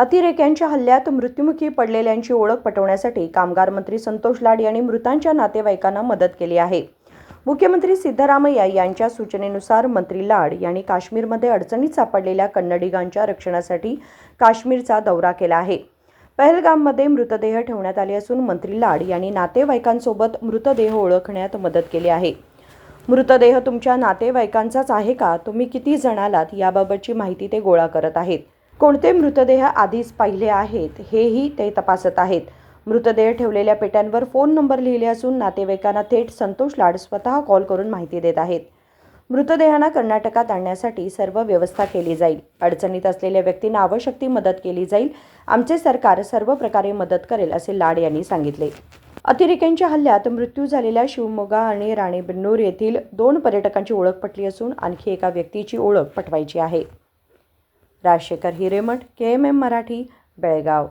अतिरेक्यांच्या हल्ल्यात मृत्युमुखी पडलेल्यांची ओळख पटवण्यासाठी कामगार मंत्री संतोष लाड यांनी मृतांच्या नातेवाईकांना मदत केली आहे. मुख्यमंत्री सिद्धरामय्या यांच्या सूचनेनुसार मंत्री लाड यांनी काश्मीरमध्ये अडचणीत सापडलेल्या कन्नडिगांच्या रक्षणासाठी काश्मीरचा दौरा केला आहे. पहलगाममध्ये मृतदेह ठेवण्यात आले असून मंत्री लाड यांनी नातेवाईकांसोबत मृतदेह ओळखण्यात मदत केली आहे. मृतदेह तुमच्या नातेवाईकांचाच आहे का? तुम्ही किती जण आलात याबाबतची माहिती ते गोळा करत आहेत. कोणते मृतदेह आधीच पाहिले आहेत हेही ते तपासत आहेत. मृतदेह ठेवलेल्या पेट्यांवर फोन नंबर लिहिले असून नातेवाईकांना थेट संतोष लाड स्वतः कॉल करून माहिती देत आहेत. मृतदेहांना कर्नाटकात आणण्यासाठी सर्व व्यवस्था केली जाईल. अडचणीत असलेल्या व्यक्तींना आवश्यक ती मदत केली जाईल. आमचे सरकार सर्व प्रकारे मदत करेल असे लाड यांनी सांगितले. अतिरेक्यांच्या हल्ल्यात मृत्यू झालेल्या शिवमोगा आणि राणेबेन्नूर येथील दोन पर्यटकांची ओळख पटली असून आणखी एका व्यक्तीची ओळख पटवायची आहे. Rajshekhar Hiremath K M M Marathi Belgaum.